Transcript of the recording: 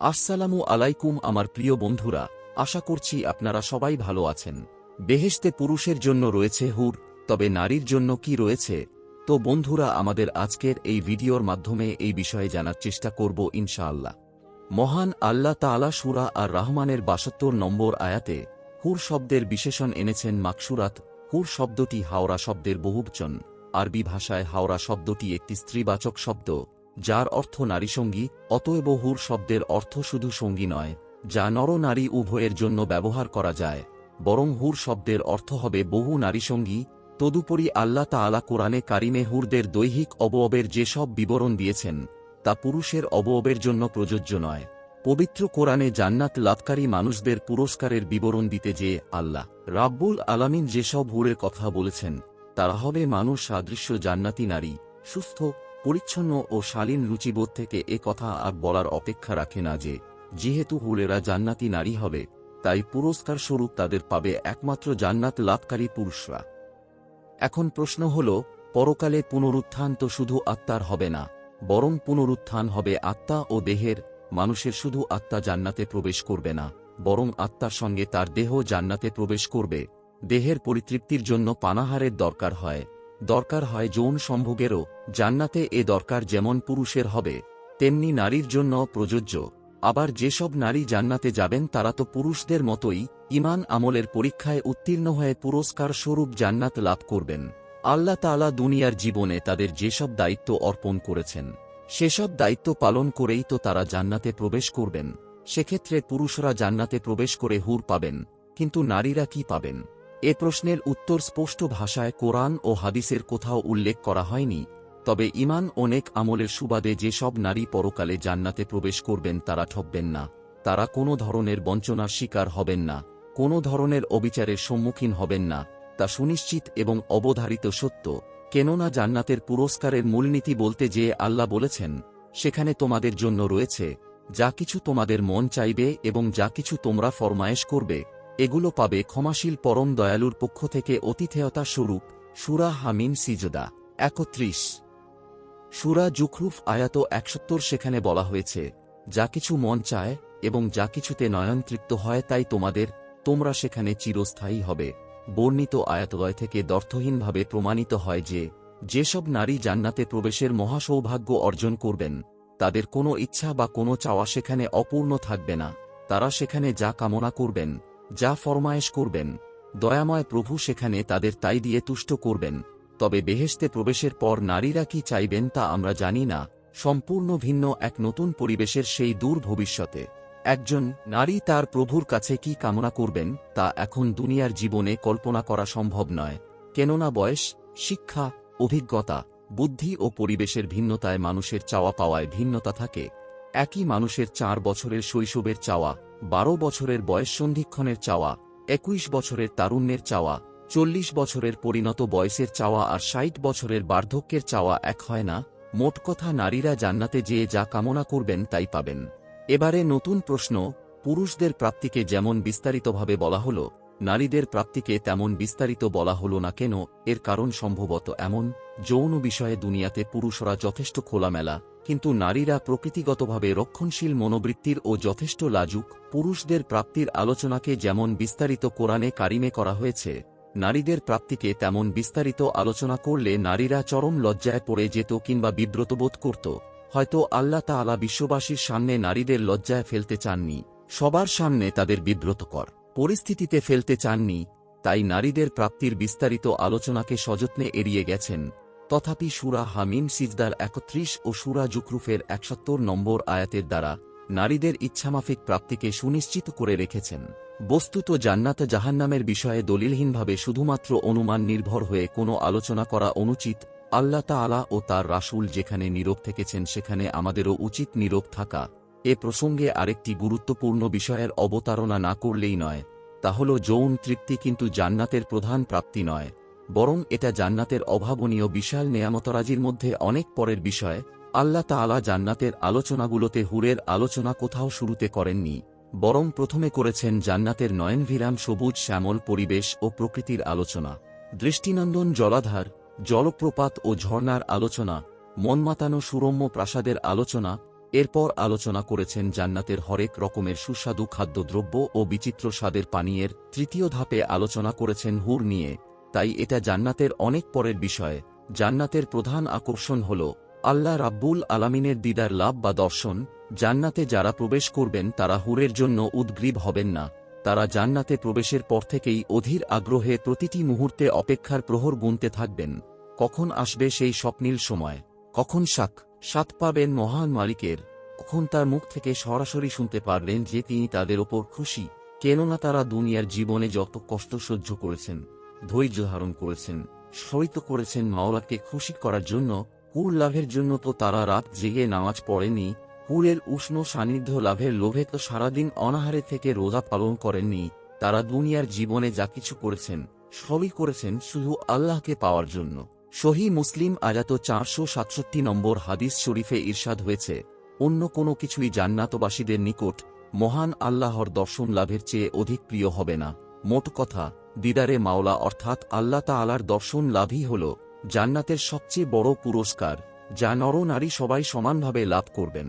আসসালামু আলাইকুম আমার প্রিয় বন্ধুরা, আশা করছি আপনারা সবাই ভালো আছেন। বেহেশতে পুরুষের জন্য রয়েছে হুর, তবে নারীর জন্য কি রয়েছে? তো বন্ধুরা, আমাদের আজকের এই ভিডিওর মাধ্যমে এই বিষয়ে জানার চেষ্টা করব ইনশাআল্লাহ। মহান আল্লাহ তাআলা সুরা আর রহমানের বাসত্তর নম্বর আয়াতে হুর শব্দের বিশেষণ এনেছেন মাকসুরাত, হুর শব্দটি হাওড়া শব্দের বহুবচন। আরবি ভাষায় হাওড়া শব্দটি একটি স্ত্রীবাচক শব্দ। যার অর্থ নারীসঙ্গী অতএব হুর শব্দের অর্থ শুধু সঙ্গী নয়, যা নর নারী উভয়ের জন্য ব্যবহার করা যায়, বরং হুর শব্দের অর্থ হবে বহু নারীসঙ্গী তদুপরি আল্লাহ তাআলা কোরআনে কারিমে হুরদের দৈহিক অবয়বের যেসব বিবরণ দিয়েছেন, তা পুরুষের অবয়বের জন্য প্রযোজ্য নয়। পবিত্র কোরআনে জান্নাত লাভকারী মানুষদের পুরস্কারের বিবরণ দিতে যে আল্লাহ রাব্বুল আলামিন যেসব হুরের কথা বলেছেন, তারা হবে মানুষ সাদৃশ্য জান্নাতি নারী, সুস্থ পরিচ্ছন্ন ও শালীন রুচিবোধ থেকে এ কথা আর বলার অপেক্ষা রাখে না যে, যেহেতু হুলেরা জান্নাতি নারী হবে, তাই পুরস্কার স্বরূপ তাদের পাবে একমাত্র জান্নাত লাভকারী পুরুষরা। এখন প্রশ্ন হল, পরকালে পুনরুত্থান তো শুধু আত্মার হবে না, বরং পুনরুত্থান হবে আত্মা ও দেহের, মানুষের শুধু আত্মা জান্নাতে প্রবেশ করবে না, বরং আত্মার সঙ্গে তার দেহ জান্নাতে প্রবেশ করবে, দেহের পরিতৃপ্তির জন্য পানাহারের দরকার হয়। দরকার হয় যৌন সম্ভোগেরও, জান্নাতে এ দরকার যেমন পুরুষের হবে, তেমনি নারীর জন্য প্রযোজ্য। আবার যেসব নারী জান্নাতে যাবেন তারা তো পুরুষদের মতোই ইমান আমলের পরীক্ষায় উত্তীর্ণ হয়ে পুরস্কার স্বরূপ জান্নাত লাভ করবেন। আল্লাহ তাআলা দুনিয়ার জীবনে তাদের যেসব দায়িত্ব অর্পণ করেছেন, সেসব দায়িত্ব পালন করেই তো তারা জান্নাতে প্রবেশ করবেন। সেক্ষেত্রে পুরুষরা জান্নাতে প্রবেশ করে হুর পাবেন, কিন্তু নারীরা কি পাবেন? এ প্রশ্নের উত্তর স্পষ্ট ভাষায় কোরআন ও হাদিসের কোথাও উল্লেখ করা হয়নি, তবে ইমান অনেক আমলের সুবাদে যেসব নারী পরকালে জান্নাতে প্রবেশ করবেন তারা ঠকবেন না, তারা কোনো ধরনের বঞ্চনার শিকার হবেন না, কোনো ধরনের অবিচারের সম্মুখীন হবেন না, তা সুনিশ্চিত এবং অবধারিত সত্য, কেননা জান্নাতের পুরস্কারের মূলনীতি বলতে যে আল্লাহ বলেছেন, সেখানে তোমাদের জন্য রয়েছে, যা কিছু তোমাদের মন চাইবে এবং যা কিছু তোমরা ফরমায়েশ করবে এগুলো পাবে ক্ষমাশীল পরম দয়ালুর পক্ষ থেকে অতিথেয়তা স্বরূপ, সুরা হামিন সিজদা, একত্রিশ। সুরা জুখরুফ আয়াত একসত্তর সেখানে বলা হয়েছে, যা কিছু মন চায় এবং যা কিছুতে নয়ন তৃপ্ত হয় তাই তোমাদের, তোমরা সেখানে চিরস্থায়ী হবে। বর্ণিত আয়াতদয় থেকে দর্থহীনভাবে প্রমাণিত হয় যে, যেসব নারী জান্নাতে প্রবেশের মহাসৌভাগ্য অর্জন করবেন, তাদের কোনো ইচ্ছা বা কোনো চাওয়া সেখানে অপূর্ণ থাকবে না। তারা সেখানে যা কামনা করবেন যা ফরমায়েশ করবেন। দয়াময় প্রভু সেখানে তাদের তাই দিয়ে তুষ্ট করবেন। তবে বেহেশতে প্রবেশের পর নারীরা কি চাইবেন তা আমরা জানি না। সম্পূর্ণ ভিন্ন এক নতুন পরিবেশের সেই দূর ভবিষ্যতে। একজন নারী তার প্রভুর কাছে কি কামনা করবেন তা এখন দুনিয়ার জীবনে কল্পনা করা সম্ভব নয়। কেননা বয়স, শিক্ষা, অভিজ্ঞতা, বুদ্ধি ও পরিবেশের ভিন্নতায় মানুষের চাওয়া পাওয়ায় ভিন্নতা থাকে। একই মানুষের চার বছরের শৈশবের চাওয়া, বারো বছরের বয়স সন্ধিক্ষণের চাওয়া, একুশ বছরের তারুণ্যের চাওয়া, চল্লিশ বছরের পরিণত বয়সের চাওয়া আর ষাট বছরের বার্ধক্যের চাওয়া এক হয় না, মোট কথা নারীরা জান্নাতে যেয়ে যা কামনা করবেন তাই পাবেন। এবারে নতুন প্রশ্ন, পুরুষদের প্রাপ্তিকে যেমন বিস্তারিতভাবে বলা হল, নারীদের প্রাপ্তিকে তেমন বিস্তারিত বলা হল না কেন, এর কারণ সম্ভবত এমন, যৌন বিষয়ে দুনিয়াতে পুরুষরা যথেষ্ট খোলামেলা কিন্তু নারীরা প্রকৃতিগতভাবে রক্ষণশীল মনোবৃত্তির ও যথেষ্ট লাজুক পুরুষদের প্রাপ্তির আলোচনাকে যেমন বিস্তারিত কোরআনে কারিমে করা হয়েছে, নারীদের প্রাপ্তিকে তেমন বিস্তারিত আলোচনা করলে নারীরা চরম লজ্জায় পড়ে যেত কিংবা বিব্রতবোধ করত। হয়তো আল্লাহ তাআলা বিশ্ববাসীর সামনে নারীদের লজ্জায় ফেলতে চাননি, সবার সামনে তাদের বিব্রতকর পরিস্থিতিতে ফেলতে চাননি, তাই নারীদের প্রাপ্তির বিস্তারিত আলোচনাকে সযত্নে এড়িয়ে গেছেন। তথাপি সুরা হামিম সিজদার একত্রিশ ও সুরা জুকরুফের একসত্তর নম্বর আয়াতের দ্বারা নারীদের ইচ্ছামাফিক প্রাপ্তিকে সুনিশ্চিত করে রেখেছেন। বস্তুত জান্নাত জাহান্নামের বিষয়ে দলিলহীনভাবে শুধুমাত্র অনুমান নির্ভর হয়ে কোনো আলোচনা করা অনুচিত, আল্লাহ তাআলা ও তার রাসূল যেখানে নীরব থেকেছেন সেখানে আমাদেরও উচিত নীরব থাকা। এ প্রসঙ্গে আরেকটি গুরুত্বপূর্ণ বিষয়ের অবতারণা না করলেই নয়, তা হল যৌন তৃপ্তি কিন্তু জান্নাতের প্রধান প্রাপ্তি নয়। বরং এটা জান্নাতের অভাবনীয় বিশাল নেয়ামতরাজির মধ্যে অনেক পরের বিষয়, আল্লাহ তাআলা জান্নাতের আলোচনাগুলোতে হুরের আলোচনা কোথাও শুরুতে করেননি, বরং প্রথমে করেছেন জান্নাতের নয়নভিরাম সবুজ শ্যামল পরিবেশ ও প্রকৃতির আলোচনা। দৃষ্টিনন্দন জলাধার, জলপ্রপাত ও ঝর্ণার আলোচনা, মনমাতানো সুরম্য প্রাসাদের আলোচনা, এরপর আলোচনা করেছেন জান্নাতের হরেক রকমের সুস্বাদু খাদ্যদ্রব্য ও বিচিত্র স্বাদের পানীয়ের তৃতীয় ধাপে আলোচনা করেছেন হুর নিয়ে। তাই এটা জান্নাতের অনেক পরের বিষয়। জান্নাতের প্রধান আকর্ষণ হল, আল্লাহ রাব্বুল আলামিনের দিদার লাভ বা দর্শন। জান্নাতে যারা প্রবেশ করবেন, তারা হুরের জন্য উদ্গ্রীব হবেন না। তারা জান্নাতে প্রবেশের পর থেকেই অধীর আগ্রহে প্রতিটি মুহূর্তে অপেক্ষার প্রহর গুনতে থাকবেন। কখন আসবে সেই স্বপ্নীল সময়? কখন শাক সাত পাবেন মহান মালিকের? কখন তার মুখ থেকে সরাসরি শুনতে পারবেন যে তিনি তাদের ওপর খুশি, কেননা তারা দুনিয়ার জীবনে যত কষ্ট সহ্য করেছেন। ধৈর্য ধারণ করেছেন সহিত করেছেন মাওলাকে খুশি করার জন্য, কুর লাভের জন্য তো তারা রাত জেগে নামাজ পড়েনি, কুরের উষ্ণ সান্নিধ্য লাভের লোভে তো সারাদিন অনাহারে থেকে রোজা পালন করেননি, তারা দুনিয়ার জীবনে যা কিছু করেছেন, সবই করেছেন শুধু আল্লাহকে পাওয়ার জন্য। সহি মুসলিম আজাত চারশো সাতষট্টি নম্বর হাদিস শরীফে ঈর্ষাদ হয়েছে, অন্য কোনো কিছুই জান্নাতবাসীদের নিকট মহান আল্লাহর দর্শন লাভের চেয়ে অধিক প্রিয় হবে না। মোট কথা দিদারে মাওলা অর্থাৎ আল্লাহ তালার দর্শন লাভই হল জান্নাতের সবচেয়ে বড় পুরস্কার, যা নরনারী সবাই সমানভাবে লাভ করবেন।